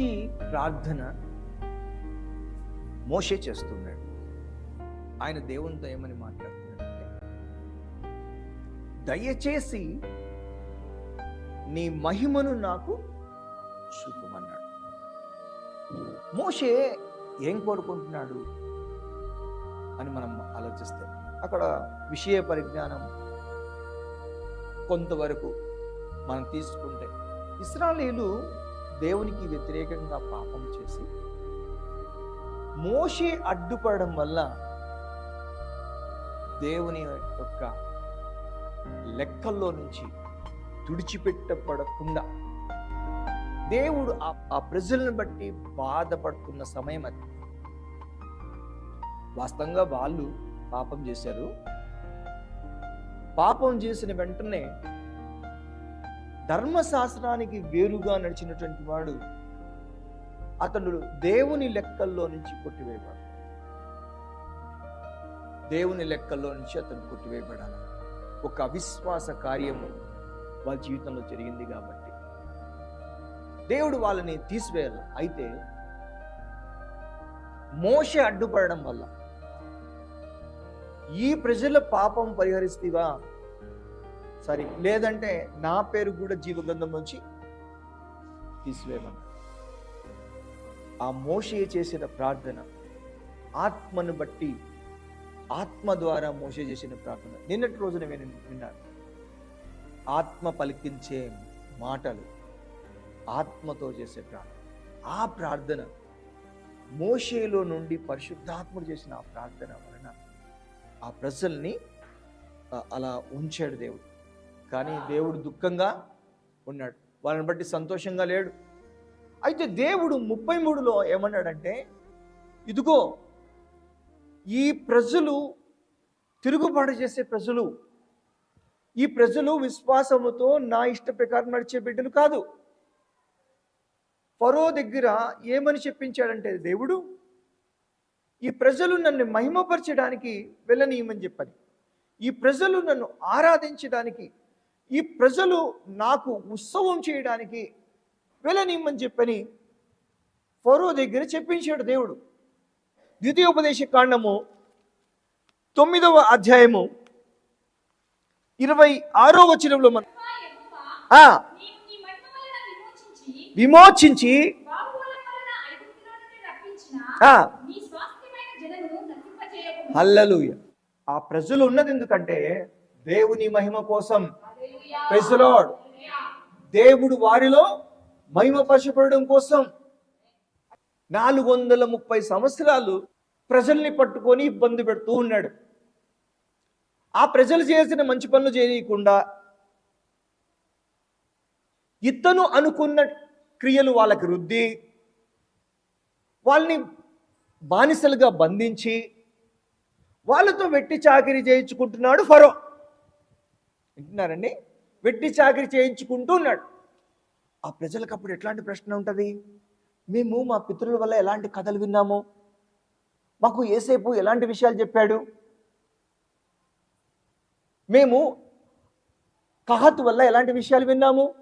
మంచి ప్రార్థన మోషే చేస్తున్నాడు. ఆయన దేవునితో ఏమని మాట్లాడుతున్నాడంటే దయచేసి నీ మహిమను నాకు చూపమన్నాడు. మోషే ఏం కోరుకుంటున్నాడు అని మనం ఆలోచిస్తే అక్కడ విషయ పరిజ్ఞానం కొంతవరకు మనం తీసుకుంటే ఇస్రాయేలు దేవునికి వ్యతిరేకంగా పాపం చేసి మోషే అడ్డుపడడం వల్ల దేవుని యొక్క లెక్కల్లో నుంచి తుడిచిపెట్టబడకుండా దేవుడు ఆ ప్రజలను బట్టి బాధపడుతున్న సమయం అది. వాస్తవంగా వాళ్ళు పాపం చేశారు. పాపం చేసిన వెంటనే ధర్మశాస్త్రానికి వేరుగా నడిచినటువంటి వాడు అతడు దేవుని లెక్కల్లో నుంచి కొట్టివేయబడు దేవుని లెక్కల్లో నుంచి అతను కొట్టివేయబడాలి. ఒక అవిశ్వాస కార్యము వాళ్ళ జీవితంలో జరిగింది కాబట్టి. దేవుడు వాళ్ళని తీసివేయాలి. అయితే మోష అడ్డుపడడం వల్ల ఈ ప్రజల పాపం పరిహరిస్తేవా? సరే లేదంటే నా పేరు కూడా జీవగంధం నుంచి తీసివేయమన్నాడు. ఆ మోషే చేసిన ప్రార్థన ఆత్మను బట్టి ఆత్మ ద్వారా మోసే చేసిన ప్రార్థన. నిన్నటి రోజున నేను విన్నాను. ఆత్మ పలికించే మాటలు ఆత్మతో చేసే ప్రార్థన. ఆ ప్రార్థన మోషేలో నుండి పరిశుద్ధాత్ముడు చేసిన ఆ ప్రార్థన వలన ఆ ప్రజల్ని అలా ఉంచాడు దేవుడు. కానీ దేవుడు దుఃఖంగా ఉన్నాడు. వాళ్ళని బట్టి సంతోషంగా లేడు. అయితే దేవుడు ముప్పై మూడులో ఏమన్నాడంటే ఇదిగో ఈ ప్రజలు తిరుగుబాటు చేసే ప్రజలు ఈ ప్రజలు విశ్వాసముతో నా ఇష్ట ప్రకారం నడిచే బిడ్డలు కాదు. ఫరో దగ్గర ఏమని చెప్పించాడంటే దేవుడు ఈ ప్రజలు నన్ను మహిమపరచడానికి వెళ్ళనీయమని చెప్పని ఈ ప్రజలు నన్ను ఆరాధించడానికి ఈ ప్రజలు నాకు ఉత్సవం చేయడానికి వెళ్ళనిమ్మని చెప్పని ఫరో దగ్గర చెప్పించాడు దేవుడు. ద్వితీయోపదేశ కాండము తొమ్మిదవ అధ్యాయము ఇరవై ఆరో వచనంలో మనం విమోచించి, విమోచించి ఆ ప్రజలు ఉన్నది ఎందుకంటే దేవుని మహిమ కోసం పెసలోడ్ దేవుడు వారిలో మహిమపరచబడడం కోసం నాలుగు వందల ముప్పై సంవత్సరాలు ప్రజల్ని పట్టుకొని ఇబ్బంది పెడుతూ ఉన్నాడు. ఆ ప్రజలు చేసిన మంచి పనులు చేయకుండా ఇతను అనుకున్న క్రియలు వాళ్ళకి రుద్ది వాళ్ళని బానిసలుగా బంధించి వాళ్ళతో వెట్టి చాకిరీ చేయించుకుంటున్నాడు ఫరో. వింటున్నారండి? వెట్టి చాకరీ చేయించుకుంటూ ఉన్నాడు. ఆ ప్రజలకు అప్పుడు ఎట్లాంటి ప్రశ్న ఉంటుంది? మేము మా పితరుల వల్ల ఎలాంటి కథలు విన్నాము? మాకు ఏసేపు ఎలాంటి విషయాలు చెప్పాడు? మేము కహత్ వల్ల ఎలాంటి విషయాలు విన్నాము?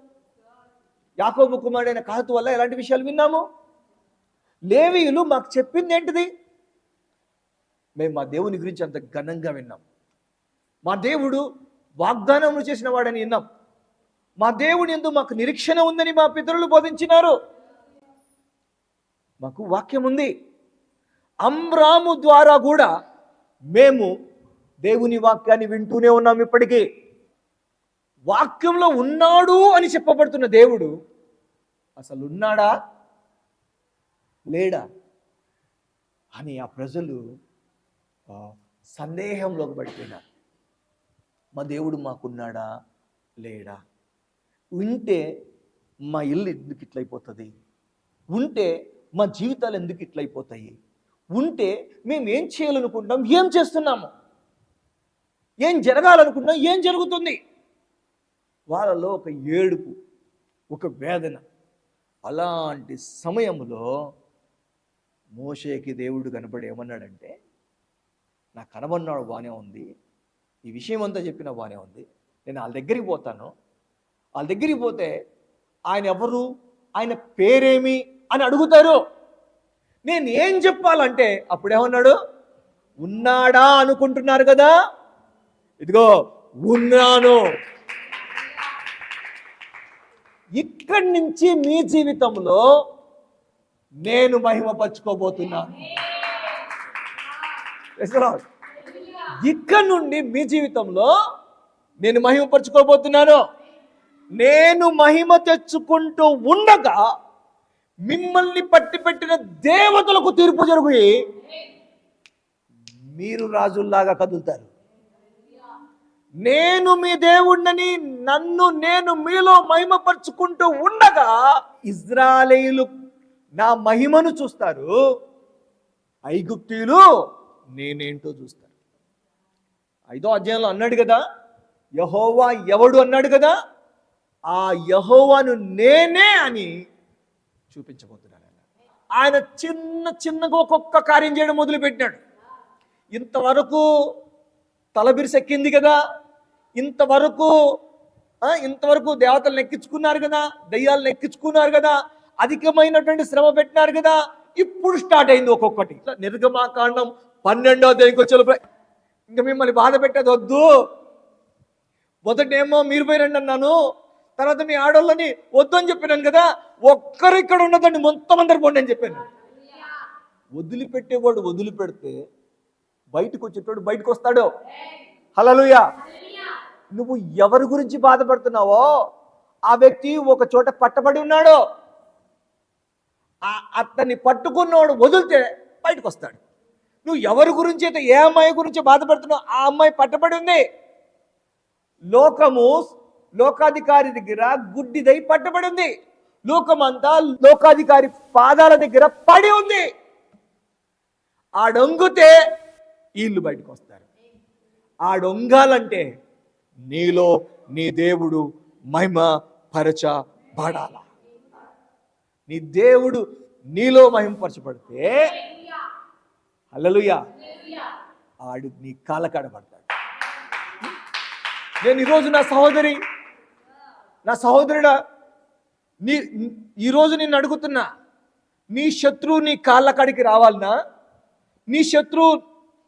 యాకోబు కుమారుడైన కహత్ వల్ల ఎలాంటి విషయాలు విన్నాము? లేవీయులు మాకు చెప్పింది ఏంటిది? మేము మా దేవుని గురించి అంత ఘనంగా విన్నాం మా దేవుడు వాగ్దానములు చేసిన వాడని విన్నాం. మా దేవుని ఎందు మాకు నిరీక్షణ ఉందని మా పితరులు బోధించినారు. మాకు వాక్యం ఉంది. అమ్రాము ద్వారా కూడా మేము దేవుని వాక్యాన్ని వింటూనే ఉన్నాం ఇప్పటికీ. వాక్యంలో ఉన్నాడు అని చెప్పబడుతున్న దేవుడు అసలు ఉన్నాడా? లేడా? అని ఆ ప్రజలు సందేహంలోకి పడిపోయినారు. మా దేవుడు మాకున్నాడా? లేడా? ఉంటే మా ఇల్లు ఎందుకు ఇట్లయిపోతుంది? ఉంటే మా జీవితాలు ఎందుకు ఇట్లయిపోతాయి? ఉంటే మేము ఏం చేయాలనుకుంటాం ఏం చేస్తున్నాము? ఏం జరగాలనుకుంటున్నాం? ఏం జరుగుతుంది? వాళ్ళలో ఒక ఏడుపు ఒక వేదన. అలాంటి సమయంలో మోషేకి దేవుడు కనబడి ఏమన్నాడంటే నాకు కనబడినాడు బాగానే ఉంది. ఈ విషయం అంతా చెప్పిన బాగానే ఉంది. నేను వాళ్ళ దగ్గరికి పోతాను. వాళ్ళ దగ్గరికి పోతే ఆయన ఎవరు? ఆయన పేరేమి? అని అడుగుతారు. నేను ఏం చెప్పాలంటే అప్పుడేమన్నాడు? ఉన్నాడా అనుకుంటున్నారు కదా? ఇదిగో ఉన్నాను. ఇక్కడి నుంచి మీ జీవితంలో నేను మహిమపరచుకోబోతున్నాను. ఇక్కడ నుండి మీ జీవితంలో నేను మహిమపరచుకోబోతున్నాను. నేను మహిమ తెచ్చుకుంటూ ఉండగా మిమ్మల్ని పట్టి పెట్టిన దేవతలకు తీర్పు జరుగుయి మీరు రాజుల్లాగా కదులుతారు. నేను మీ దేవుణ్ణని నన్ను నేను మీలో మహిమపరుచుకుంటూ ఉండగా ఇజ్రాయేలు నా మహిమను చూస్తారు. ఐగుప్తీయులు నేనేంటో చూస్తారు. ఐదో అధ్యాయంలో అన్నాడు కదా యహోవా ఎవడు అన్నాడు కదా ఆ యహోవాను నేనే అని చూపించబోతున్నాడు ఆయన. చిన్న చిన్నగా ఒక్కొక్క కార్యం చేయడం మొదలుపెట్టినాడు ఇంతవరకు తలబిరిసెక్కింది కదా ఇంతవరకు ఇంతవరకు దేవతలు ఎక్కించుకున్నారు కదా దయ్యాలను ఎక్కించుకున్నారు కదా అధికమైనటువంటి శ్రమ పెట్టినారు కదా ఇప్పుడు స్టార్ట్ అయింది ఒక్కొక్కటి ఇట్లా నిర్గమాకాండం పన్నెండో దేనికి వచ్చే ఇంకా మిమ్మల్ని బాధ పెట్టేది వద్దు. మొదటేమో మీరు పోయిరండి అన్నాను. తర్వాత మీ ఆడోళ్ళని వద్దు అని చెప్పినాను కదా ఒక్కరు ఇక్కడ ఉండదండి మొత్తం అందరు పోండి అని చెప్పాను. వదిలిపెట్టేవాడు వదిలిపెడితే బయటకు వచ్చేటోడు బయటకు వస్తాడు. హలలుయా నువ్వు ఎవరి గురించి బాధపడుతున్నావో ఆ వ్యక్తి ఒక చోట పట్టబడి ఉన్నాడు. ఆ- అతన్ని పట్టుకున్నవాడు వదిలితే బయటకు వస్తాడు. నువ్వు ఎవరి గురించి అయితే ఏ అమ్మాయి గురించి బాధపడుతున్నావు ఆ అమ్మాయి పట్టబడి ఉంది. లోకము లోకాధికారి దగ్గర గుడ్డిదై పట్టబడి ఉంది. లోకమంతా లోకాధికారి పాదాల దగ్గర పడి ఉంది. ఆడొంగితే వీళ్ళు బయటకు వస్తారు. ఆడొంగాలంటే నీలో నీ దేవుడు మహిమ పరచ పడాల నీ దేవుడు నీలో మహిమపరచబడితే హల్లెలూయా. ఆడు నీ కాలకాడ పడతాడు నేను ఈరోజు నా సహోదరి నా సహోదరుడా నీ ఈరోజు నిన్ను అడుగుతున్నా నీ శత్రువు నీ కాళ్ళ కాడికి రావాలనా? నీ శత్రువు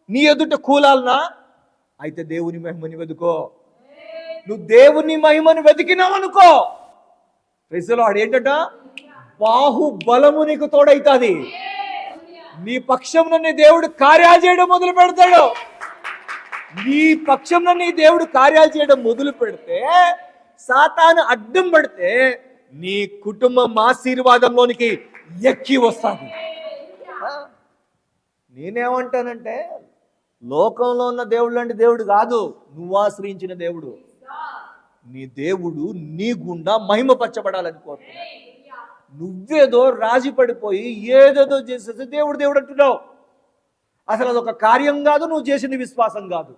నీ ఎదుట కూలాలనా? అయితే దేవుని మహిమని వెతుకో. నువ్వు దేవుని మహిమను వెతికినావు అనుకో. ప్రెసలో ఆడేంటట బాహుబలము నీకు తోడైతాది. నీ పక్షంలో నీ దేవుడు కార్యాలు చేయడం మొదలు పెడతాడు. నీ పక్షంలో నీ దేవుడు కార్యాలు చేయడం మొదలు పెడితే సాతాను అడ్డం పడితే నీ కుటుంబం ఆశీర్వాదంలోనికి ఎక్కి వస్తుంది. నేనేమంటానంటే లోకంలో ఉన్న దేవుడు లాంటి దేవుడు కాదు. నువ్వు ఆశ్రయించిన దేవుడు. నీ దేవుడు నీ గుండా మహిమపరచబడాలని కోరుతున్నాడు. నువ్వేదో రాజీ పడిపోయి ఏదేదో చేసేసి దేవుడు దేవుడు అంటున్నావు. అసలు అదొక కార్యం కాదు నువ్వు చేసింది విశ్వాసం కాదు.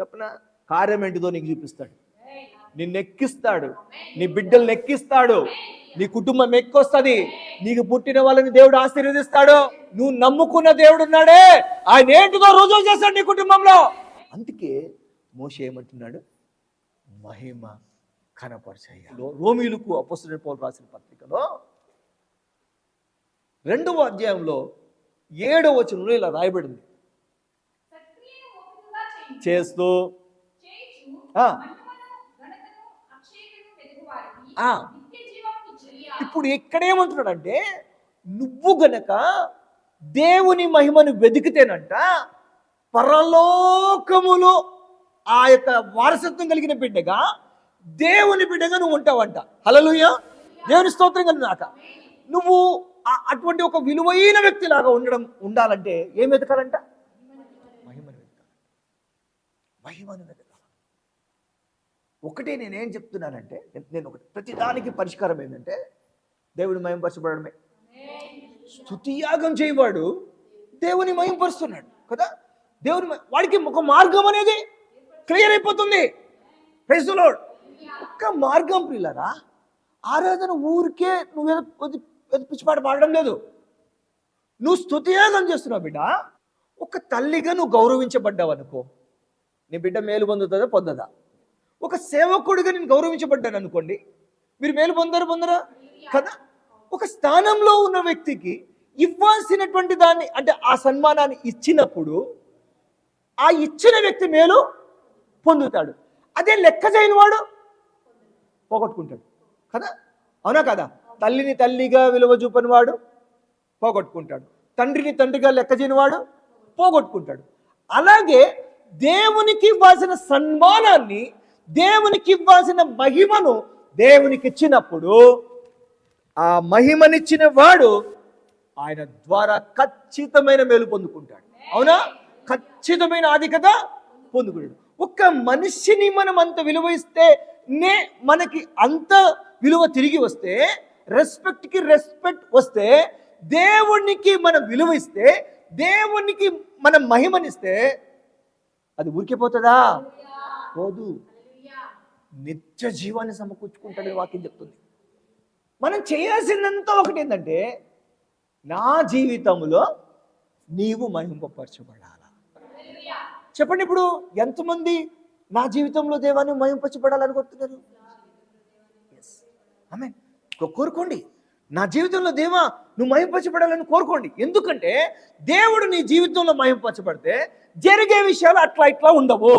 చెప్పనా? కార్యం ఏంటిదో నీకు చూపిస్తాడు. నిన్ను ఎక్కిస్తాడు నీ బిడ్డల్ని ఎక్కిస్తాడు. నీ కుటుంబం ఎక్కొస్తుంది. నీకు పుట్టిన వాళ్ళని దేవుడు ఆశీర్వదిస్తాడు. నువ్వు నమ్ముకున్న దేవుడు ఉన్నాడే. ఆయన ఏంటిదో రుజువు చేస్తాడు నీ కుటుంబంలో. అందుకే మోస ఏమంటున్నాడు? మహిమ. కనపరచయ్య రోమిలకు అపస్తుల పౌలు రాసిన పత్రికలో రెండవ అధ్యాయంలో ఏడవ వచనంలో ఇలా రాయబడింది చేస్తూ ఆ. ఇప్పుడు ఇక్కడేమంటున్నాడంటే నువ్వు గనక దేవుని మహిమను వెతికితేనంట పరలోకములో ఆ యొక్క వారసత్వం కలిగిన బిడ్డగా దేవుని బిడ్డగా నువ్వు ఉంటావంట. హలలుయ దేవుని స్తోత్రం నాక నువ్వు అటువంటి ఒక విలువైన వ్యక్తిలాగా ఉండడం ఉండాలంటే ఏం వెతకాలంట? మహిమను వెతకాలి మహిమను వెతకాలి ఒకటే నేనేం చెప్తున్నానంటే నేను ఒకటి ప్రతిదానికి పరిష్కారం ఏంటంటే దేవుని మయంపరచబడమే స్థుతియాగం చేయవాడు దేవుని మయంపరుస్తున్నాడు కదా? దేవుని వాడికి ఒక మార్గం అనేది క్లియర్ అయిపోతుంది. ప్రైజులోడ్ ఒక్క మార్గం పిల్లరా ఆరాధన ఊరికే నువ్వేదో కొద్ది పిచ్చిపాట పాడడం లేదు. నువ్వు స్థుతియాగం చేస్తున్నావు బిడ్డ. ఒక తల్లిగా నువ్వు గౌరవించబడ్డావు అనుకో నీ బిడ్డ మేలు పొందుతుందా పొందదా? ఒక సేవకుడిగా నేను గౌరవించబడ్డాను అనుకోండి మీరు మేలు పొందరు పొందరా? కదా? ఒక స్థానంలో ఉన్న వ్యక్తికి ఇవ్వాల్సినటువంటి దాన్ని అంటే ఆ సన్మానాన్ని ఇచ్చినప్పుడు ఆ ఇచ్చిన వ్యక్తి మేలు పొందుతాడు. అదే లెక్క చేయని వాడు పోగొట్టుకుంటాడు. కదా? అవునా కదా? తల్లిని తల్లిగా విలువ చూపనివాడు పోగొట్టుకుంటాడు. తండ్రిని తండ్రిగా లెక్క పోగొట్టుకుంటాడు. అలాగే దేవునికి ఇవ్వాల్సిన సన్మానాన్ని దేవునికి ఇవ్వాల్సిన మహిమను దేవునికి ఇచ్చినప్పుడు ఆ మహిమనిచ్చిన వాడు ఆయన ద్వారా ఖచ్చితమైన మేలు పొందుకుంటాడు. అవునా? ఖచ్చితమైన ఆధిక్యత పొందుకుంటాడు. ఒక్క మనిషిని మనం అంత విలువ ఇస్తే నే మనకి అంత విలువ తిరిగి వస్తే రెస్పెక్ట్కి రెస్పెక్ట్ వస్తే దేవునికి మనం విలువ ఇస్తే దేవునికి మనం మహిమనిస్తే అది ఊరికిపోతుందా పోదు. నిత్య జీవాన్ని సమకూర్చుకుంటాడని వాక్యం చెప్తుంది. మనం చేయాల్సిందంతా ఒకటి ఏంటంటే నా జీవితంలో నీవు మహింపపరచబడాలా? చెప్పండి ఇప్పుడు ఎంతమంది నా జీవితంలో దేవాన్ని మహింపరచబడాలనుకుంటున్నారు ఆమె కోరుకోండి. నా జీవితంలో దేవా నువ్వు మహింపరచబడాలని కోరుకోండి. ఎందుకంటే దేవుడు నీ జీవితంలో మహింపరచబడితే జరిగే విషయాలు అట్లా ఇట్లా ఉండవు.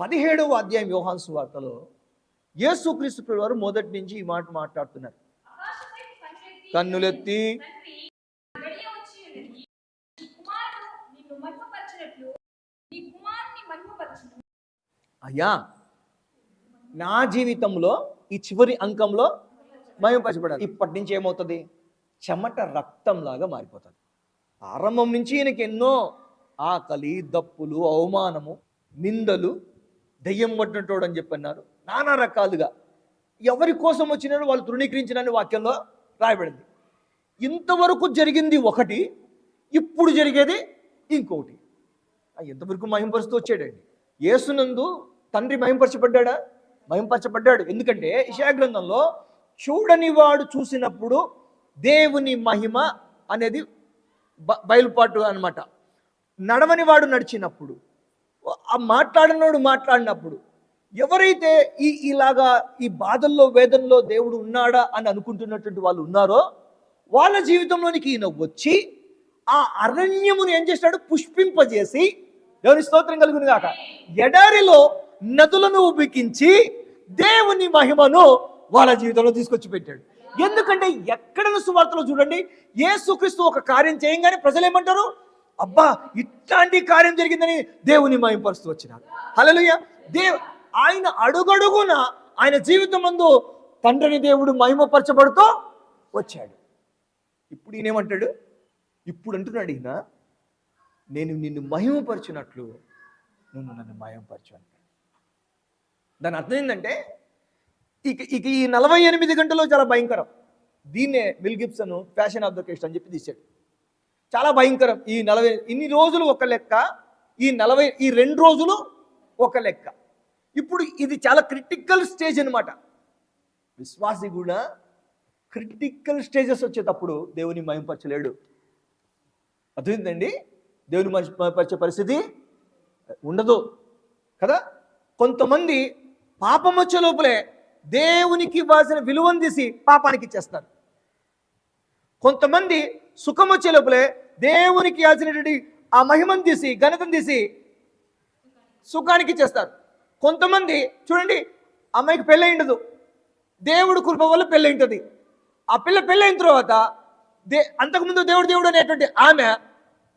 పదిహేడవ అధ్యాయం యోహాన్ సువార్తలో యేసుక్రీస్తు ప్రభువు వారు మొదటి నుంచి ఈ మాట మాట్లాడుతున్నారు. కన్నులెత్తి, అయ్యా నా జీవితంలో ఈ చివరి అంకంలో మయంపరచబడాలి. ఇప్పటి నుంచి ఏమవుతుంది? చెమట రక్తంలాగా మారిపోతుంది. ఆరంభం నుంచి ఈయనకి ఎన్నో ఆకలి దప్పులు అవమానము నిందలు దయ్యం పట్టినట్టు అని చెప్పన్నారు. నానా రకాలుగా. ఎవరి కోసం వచ్చినారో వాళ్ళు తృణీకరించినని వాక్యంలో రాయబడింది. ఇంతవరకు జరిగింది ఒకటి ఇప్పుడు జరిగేది ఇంకొకటి. ఎంతవరకు మహింపరుస్తూ వచ్చాడండి? యేసునందు తండ్రి మయంపరచబడ్డా మయంపరచబడ్డాడు ఎందుకంటే ఇషయా గ్రంథంలో చూడని వాడు చూసినప్పుడు దేవుని మహిమ అనేది బ- బయలుపాటు అన్నమాట. నడవని వాడు నడిచినప్పుడు ఆ మాట్లాడినోడు మాట్లాడినప్పుడు ఎవరైతే ఈ ఇలాగా ఈ బాధల్లో వేదనలో దేవుడు ఉన్నాడా అని అనుకుంటున్నటువంటి వాళ్ళు ఉన్నారో వాళ్ళ జీవితంలోనికి ఈయన వచ్చి ఆ అరణ్యమును ఏం చేస్తాడు పుష్పింపజేసి దేవుని స్తోత్రం కలుగును కాక ఎడారిలో నదులను ఉబికించి దేవుని మహిమను వాళ్ళ జీవితంలో తీసుకొచ్చి పెట్టాడు. ఎందుకంటే ఎక్కడ సువార్తలో చూడండి ఏసుక్రీస్తు ఒక కార్యం చేయంగానే ప్రజలు ఏమంటారు? అబ్బా ఇట్లాంటి కార్యం జరిగిందని దేవుని మహింపరుస్తూ వచ్చినారు. హలలుయ దేవ్ ఆయన అడుగడుగున ఆయన జీవితం ముందు తండ్రిని దేవుడు మహిమపరచబడుతూ వచ్చాడు. ఇప్పుడు ఈయనేమంటాడు ఇప్పుడు అంటున్నాడు ఈయన నేను నిన్ను మహిమపరచినట్లు నువ్వు నన్ను మయంపరచు అంటాడు. దాని అర్థం ఏంటంటే ఇక ఇక ఈ నలభై ఎనిమిది గంటలు చాలా భయంకరం. దీన్నే Mel Gibson passion of the Christ అని చెప్పి తీశాడు. చాలా భయంకరం ఈ నలభై ఇన్ని రోజులు ఒక లెక్క ఈ నలభై ఈ రెండు రోజులు ఒక లెక్క. ఇప్పుడు ఇది చాలా క్రిటికల్ స్టేజ్ అనమాట విశ్వాసి కూడా క్రిటికల్ స్టేజెస్ వచ్చేటప్పుడు దేవుని మయంపరచలేడు అర్థమైందండి? దేవుని మహింపరిచే పరిస్థితి ఉండదు కదా? కొంతమంది పాపం వచ్చే లోపలే దేవునికి ఇవ్వాల్సిన విలువను తీసి పాపానికి ఇచ్చేస్తారు. కొంతమంది సుఖం వచ్చే లోపలే దేవునికి ఇవ్వాల్సినటువంటి ఆ మహిమను తీసి ఘనతను తీసి సుఖానికి ఇచ్చేస్తారు. కొంతమంది చూడండి అమ్మాయికి పెళ్ళై ఉండదు. దేవుడు కృప వల్ల పెళ్ళై ఉంటుంది. ఆ పిల్ల పెళ్ళైన తర్వాత దే అంతకుముందు దేవుడు దేవుడు అనేటువంటి ఆమె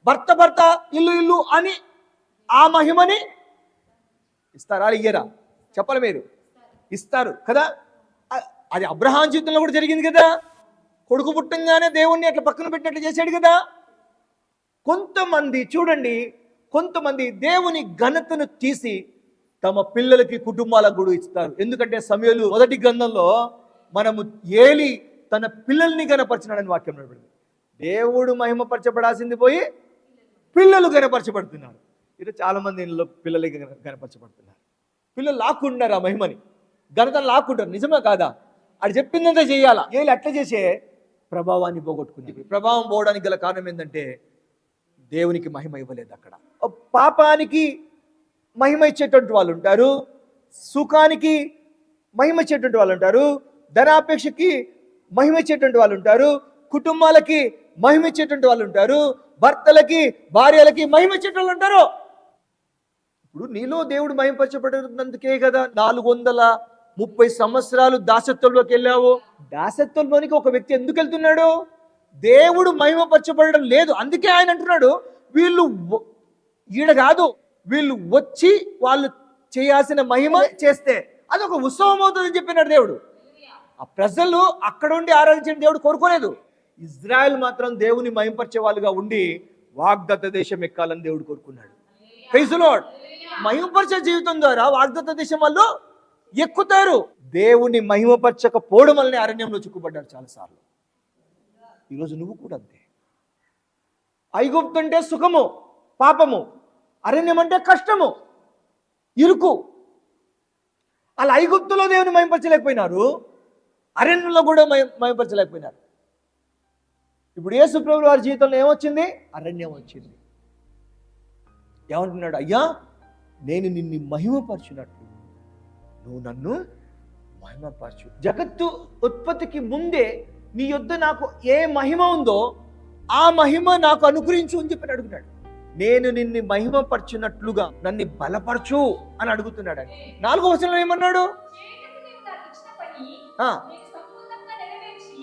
భర్త భర్త ఇల్లు ఇల్లు అని ఆ మహిమని ఇస్తారా ఇయ్యరా? చెప్పాలి మీరు. ఇస్తారు కదా? అది అబ్రహాం జీవితంలో కూడా జరిగింది కదా? కొడుకు పుట్టంగానే దేవుణ్ణి అట్లా పక్కన పెట్టినట్లు చేశాడు కదా? కొంతమంది చూడండి కొంతమంది దేవుని ఘనతను తీసి తమ పిల్లలకి కుటుంబాలకు కూడా ఇస్తారు. ఎందుకంటే సమయంలో మొదటి గ్రంథంలో మనము ఏలి తన పిల్లల్ని గనపరిచినాడని వాక్యం నడబడింది దేవుడు మహిమపరచబడాల్సింది పోయి పిల్లలు గనపరచబడుతున్నారు ఇది చాలామంది ఇంట్లో పిల్లలకి గనపరచబడుతున్నారు పిల్లలు లాక్కుంటున్నారు ఆ మహిమని? ఘనతను లాక్కుంటారు నిజమే కాదా? అది చెప్పిందంతా చేయాలా? ఏళ్ళు అట్లా చేసే ప్రభావాన్ని పోగొట్టుకుంది. ప్రభావం పోవడానికి గల కారణం ఏంటంటే దేవునికి మహిమ ఇవ్వలేదు అక్కడ. పాపానికి మహిమ ఇచ్చేటువంటి వాళ్ళు ఉంటారు. సుఖానికి మహిమ ఇచ్చేటువంటి వాళ్ళు ఉంటారు. ధనాపేక్షకి మహిమ ఇచ్చేటువంటి వాళ్ళు ఉంటారు. కుటుంబాలకి మహిమ ఇచ్చేటువంటి వాళ్ళు ఉంటారు. భర్తలకి భార్యలకి మహిమ ఇచ్చేటువంటి వాళ్ళు ఉంటారు. ఇప్పుడు నీలో దేవుడు మహింపరచబడినందుకే కదా నాలుగు వందల ముప్పై సంవత్సరాలు దాసత్వంలోకి వెళ్ళావు. దాసత్వంలోనికి ఒక వ్యక్తి ఎందుకు వెళ్తున్నాడు? దేవుడు మహిమపరచబడడం లేదు. అందుకే ఆయన అంటున్నాడు వీళ్ళు ఈడ కాదు వీళ్ళు వచ్చి వాళ్ళు చేయాల్సిన మహిమ చేస్తే. అది ఒక ఉత్సవం అవుతుందని చెప్పినాడు దేవుడు. ఆ ప్రజలు అక్కడ ఉండి ఆరాధించిన దేవుడు కోరుకోలేదు. ఇజ్రాయెల్ మాత్రం దేవుని మహింపరిచే వాళ్ళుగా ఉండి వాగ్దత్త దేశం ఎక్కాలని దేవుడు కోరుకున్నాడు. ఫైజులోడ్ మహిమపరిచే జీవితం ద్వారా వాగ్దత్త దేశం వాళ్ళు ఎక్కుతారు. దేవుని మహిమపరచకపోవడం వల్లనే అరణ్యంలో చిక్కుపడ్డారు చాలాసార్లు. ఈరోజు నువ్వు కూడా అంతే. ఐగుప్తు అంటే సుఖము పాపము. అరణ్యం అంటే కష్టము ఇరుకు. అలా ఐగుప్తులో దేవుని మహింపరచలేకపోయినారు అరణ్యంలో కూడా మహిమ ఇప్పుడు యేసు ప్రభు వారి జీవితంలో ఏమొచ్చింది? అరణ్యం వచ్చింది. ఏమంటున్నాడు? అయ్యా నేను నిన్ను మహిమపరచునట్లు నువ్వు నన్ను మహిమపరచు. జగత్తు ఉత్పత్తికి ముందే నీ యొద్ద నాకు ఏ మహిమ ఉందో ఆ మహిమ నాకు అనుగ్రహించు అని చెప్పి అడుగుతాడు నేను నిన్ను మహిమపరచునట్లుగా నన్ను బలపరచు అని అడుగుతున్నాడు. అని నాలుగో వచనం ఏమన్నాడు?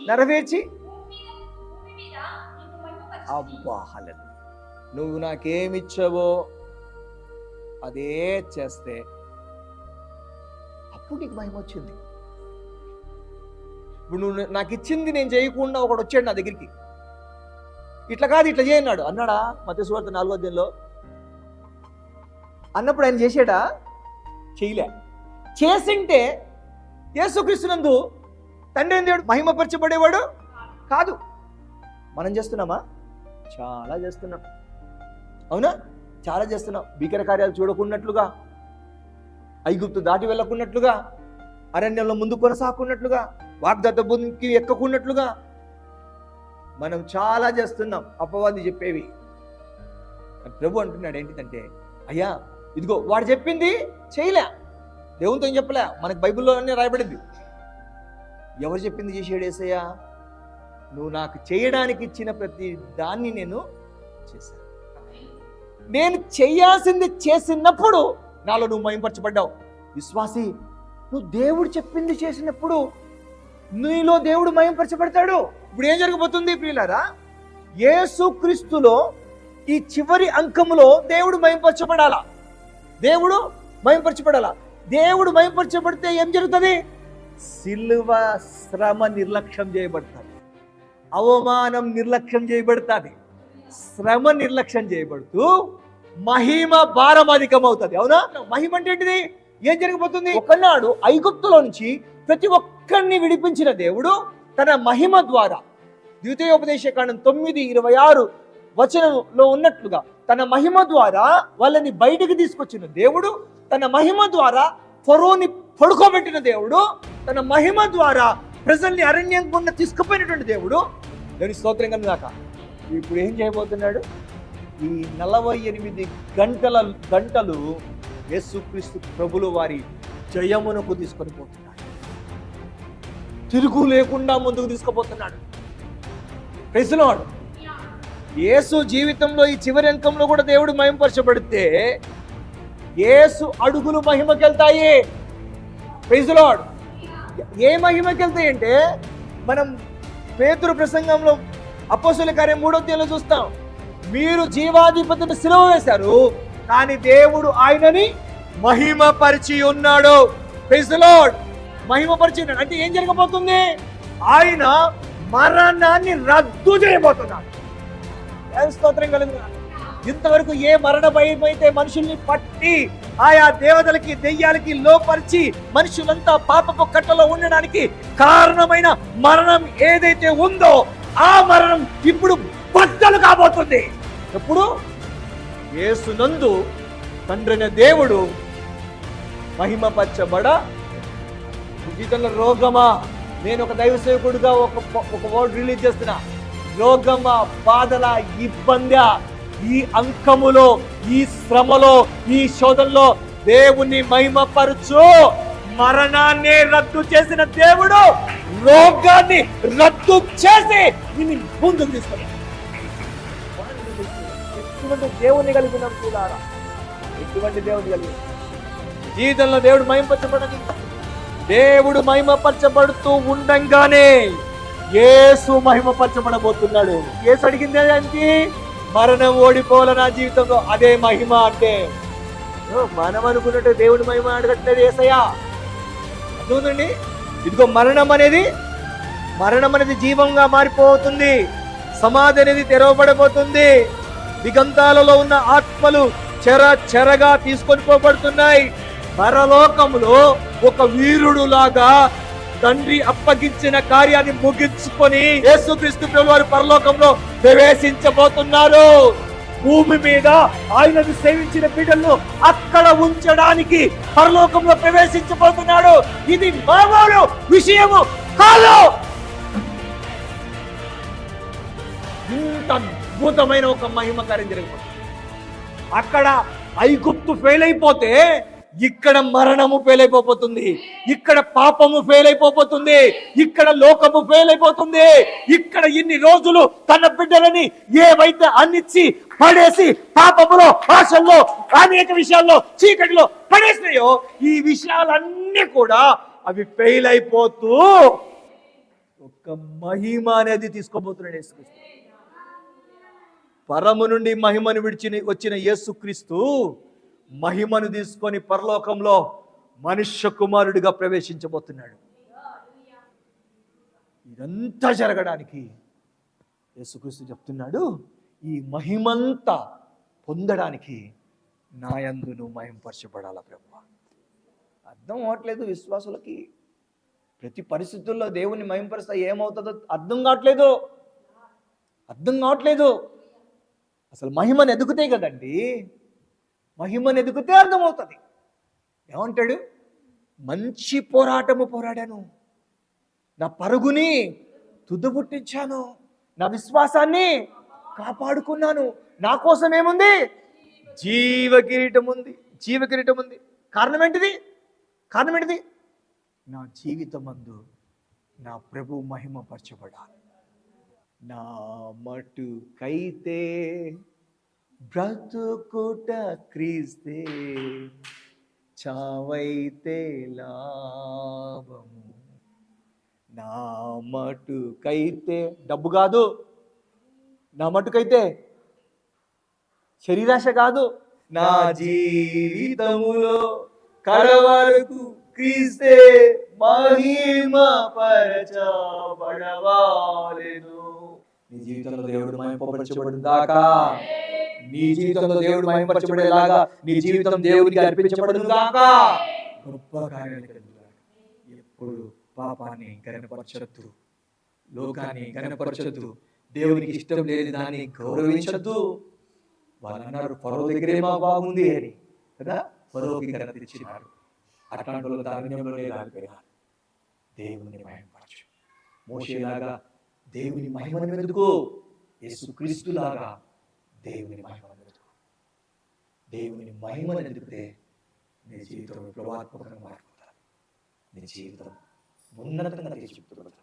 నెరవేర్చి. అబ్బా నువ్వు నాకేమిచ్చావో అదే చేస్తే అప్పుడు నీకు మహిమ వచ్చింది. ఇప్పుడు నువ్వు నాకు ఇచ్చింది నేను చేయకుండా ఒకడు వచ్చాడు నా దగ్గరికి. ఇట్లా కాదు ఇట్లా చేయన్నాడు అన్నాడా. మతేశ్వార్త నాలుగో అధ్యాయంలో. అన్నప్పుడు ఆయన చేసాడా చేయలే. చేసింటే యేసుక్రీస్తునందు తండ్రి అయిన దేవుడు మహిమపరచబడేవాడు కాదు. మనం చేస్తున్నామా? చాలా చేస్తున్నాం. అవునా? చాలా చేస్తున్నాం. భీకర కార్యాలు చూడకున్నట్లుగా ఐగుప్తు దాటి వెళ్ళకున్నట్లుగా అరణ్యంలో ముందు కొనసాగుకున్నట్లుగా వాగ్దత్త భూమికి ఎక్కకున్నట్లుగా మనం చాలా చేస్తున్నాం. అపవాది చెప్పేవి. ప్రభు అంటున్నాడు ఏంటిదంటే అయ్యా ఇదిగో వాడు చెప్పింది చేయలే. దేవునితో ఏం చెప్పలే? మనకు బైబిల్లో అన్నీ రాయబడింది. ఎవరు చెప్పింది చేసాడు ఏసయ్యా? నువ్వు నాకు చేయడానికి ఇచ్చిన ప్రతి దాన్ని నేను చేశాను. నేను చేయాల్సింది చేసినప్పుడు నాలో నువ్వు మయంపరచబడ్డావు. విశ్వాసి నువ్వు దేవుడు చెప్పింది చేసినప్పుడు నీలో దేవుడు మయంపరచబడతాడు. ఇప్పుడు ఏం జరగబోతుంది ప్రియులారా? యేసు క్రీస్తులో ఈ చివరి అంకములో దేవుడు మయంపరచబడాలా. దేవుడు మయంపరచబడాలా. దేవుడు మయంపరచబడితే ఏం జరుగుతుంది? సిలువ శ్రమ నిర్లక్ష్యం చేయబడతాడు. అవమానం నిర్లక్ష్యం చేయబడుతుంది. శ్రమ నిర్లక్ష్యం చేయబడుతూ మహిమ భారం అధికమవుతుంది అవునా? మహిమ అంటే ఏంటిది? ఏం జరగబోతుంది ఒకనాడు ఐగుప్తులో నుంచి ప్రతి ఒక్కరిని విడిపించిన దేవుడు తన మహిమ ద్వారా ద్వితీయోపదేశకాండం తొమ్మిది ఇరవై ఆరు వచనంలో ఉన్నట్లుగా తన మహిమ ద్వారా వాళ్ళని బయటికి తీసుకొచ్చిన దేవుడు తన మహిమ ద్వారా ఫరోని పడుకోబెట్టిన దేవుడు తన మహిమ ద్వారా ప్రజల్ని అరణ్యం గుండా తీసుకుపోయినటువంటి దేవుడు. దేవుని స్తోత్రంగా దాకా ఇప్పుడు ఏం చేయబోతున్నాడు? ఈ నలభై ఎనిమిది గంటల గంటలు యేసుక్రీస్తు ప్రభులు వారి జయమునకు తీసుకొని పోతున్నాడు. తిరుగు లేకుండా ముందుకు తీసుకుపోతున్నాడు. ప్రజలాడు యేసు జీవితంలో ఈ చివరి అంకంలో కూడా దేవుడు మహిమపరచబడితే యేసు అడుగులు మహిమకెళ్తాయి. ప్రైజులాడ్ ఏ మహిమకెళ్తాయి అంటే మనం పేతురు ప్రసంగంలో అపోసుల కార్యం మూడో తేలో చూస్తాం. మీరు జీవాధిపతిని సిలువ వేశారు కానీ దేవుడు ఆయనని మహిమపరిచి ఉన్నాడు. ప్రైజులాడ్ మహిమపరిచి ఉన్నాడు. అంటే ఏం జరగబోతుంది? ఆయన మరణాన్ని రద్దు చేయబోతున్నాడు. స్తోత్రం కలుగునా. ఇంతవరకు ఏ మరణ భయం అయితే మనుషుల్ని పట్టి ఆయా దేవతలకి దెయ్యాలకి లోపరిచి మనుషులంతా పాపపు కట్టలో ఉండడానికి కారణమైన మరణం ఏదైతే ఉందో ఆ మరణం ఇప్పుడు బద్దలు కాబోతుంది. ఎప్పుడు? ఏసునందు తండ్రిన దేవుడు మహిమపరచబడ జీవితంలో రోగమా? నేను ఒక దైవ సేవకుడుగా ఒక ఒక వర్డ్ రిలీజ్ చేస్తున్నా. రోగమా బాధల ఇబ్బంది ఈ అంకములో ఈ శ్రమలో ఈ శోధనలో దేవుణ్ణి మహిమపరచు. మరణాన్ని రద్దు చేసిన దేవుడు రోగాన్ని రద్దు చేసి నిన్ను ముందుకు తీసుకున్నాడు ఎటువంటి దేవుని కలిగిన చూడారా ఎటువంటి దేవుని కలిగిన జీవితంలో దేవుడు మహింపరచబడని దేవుడు మహిమపరచబడుతూ ఉండంగానే యేసు మహిమపరచబడబోతున్నాడు. యేసు అడిగింది ఏంటి మరణం ఓడిపోవాల నా జీవితంలో? అదే మహిమ అంటే. ఓ, మనం అనుకున్నట్టు దేవుడి మహిమ అడగట్లేదు ఏసయ్యా. చూడండి. ఇదిగో మరణం అనేది మరణం అనేది జీవంగా మారిపోతుంది. సమాధి అనేది తెరవబడబోతుంది. దిగంతాలలో ఉన్న ఆత్మలు చెర చెరగా తీసుకొని పోబడుతున్నాయి. పరలోకములో ఒక వీరుడు లాగా తండ్రి అప్పగించిన కార్యాన్ని ముగించుకొని యేసుక్రీస్తు ప్రభు వారు పరలోకంలో ప్రవేశించబోతున్నారు. భూమి మీద ఆయనను సేవించిన బిడ్డలను అక్కడ ఉంచడానికి పరలోకంలో ప్రవేశించబోతున్నాడు. ఇది మామూలు విషయము కాదు. ఇంత అద్భుతమైన ఒక మహిమ కార్యం జరగబోతుంది. అక్కడ ఐగుప్తు ఫెయిల్ అయిపోతే ఇక్కడ మరణము ఫెయిల్ అయిపోతుంది ఇక్కడ పాపము ఫెయిల్ అయిపోతుంది ఇక్కడ లోకము ఫెయిల్ అయిపోతుంది ఇక్కడ ఇన్ని రోజులు తన బిడ్డలని ఏవైతే అన్నిచ్చి పడేసి పాపములో ఆశల్లో అనేక విషయాల్లో చీకటిలో పడేసినాయో ఈ విషయాలన్నీ కూడా అవి ఫెయిల్ అయిపోతూ ఒక మహిమ అనేది తీసుకోబోతున్నాడు యేసుక్రీస్తు. పరము నుండి మహిమను విడిచి వచ్చిన యేసుక్రీస్తు మహిమను తీసుకొని పరలోకంలో మనుష్య కుమారుడిగా ప్రవేశించబోతున్నాడు. ఇదంతా జరగడానికి యేసుక్రీస్తు చెప్తున్నాడు ఈ మహిమంతా పొందడానికి నాయందు నువ్వు మహింపరచబడాల ప్రభు అర్థం అవట్లేదు విశ్వాసులకి. ప్రతి పరిస్థితుల్లో దేవుని మహింపరిస్తే ఏమవుతుందో అర్థం కావట్లేదు. అర్థం కావట్లేదు. అసలు మహిమను ఎదుగుతాయి కదండి. మహిమను ఎదుగుతే అర్థమవుతుంది. ఏమంటాడు? మంచి పోరాటము పోరాడాను. నా పరుగుని తుదబుట్టించాను నా విశ్వాసాన్ని కాపాడుకున్నాను. నా కోసం ఏముంది? జీవ కిరీటం ఉంది జీవ కిరీటం ఉంది కారణం ఏంటిది? కారణం ఏంటిది? నా జీవితమందు నా ప్రభు మహిమ పరచబడాలి నా మటుకైతే బ్రతుకుట క్రీస్తే చావైతే లాభము. నా మటుకైతే డబ్బు కాదు. నా మటుకైతే శరీరాశ కాదు. నా జీవితములో కడవరకు క్రీస్తే మహిమ పరచబడవాలెను. నీ జీవితంలో దేవుడు మహిమపరచబడిన దాకా నీ జీవితంలో దేవుడు మహిమపరచబడేలాగా నీ జీవితం దేవుడికి అర్పించబడును గాక గొప్ప కార్యాలు ఎప్పుడు పాపాన్ని గనపరచద్దు లోకాన్ని గనపరచద్దు దేవునికి ఇష్టం లేని దాన్ని గౌరవించద్దు. వాళ్ళు అన్నారు పరో దగ్గరే మా బాగుంది అని కదా? పరోకి ఘనత తెచ్చినారు. అట్లాంటి వాళ్ళు దారుణ్యంలోనే కాలిపోయినారు దేవుని మహిమపరచు మోసేలాగా దేవుని మహిమను ఎందుకు యేసుక్రీస్తులాగా దేవుని మహిమను వెతుకు దేవుని మహిమను ఎదుగుతే నీ జీవితం విప్లవాత్మకంగా మారిపోతారు నీ జీవితం ఉన్నతంగా తీర్చిదిద్దుకుంటుంది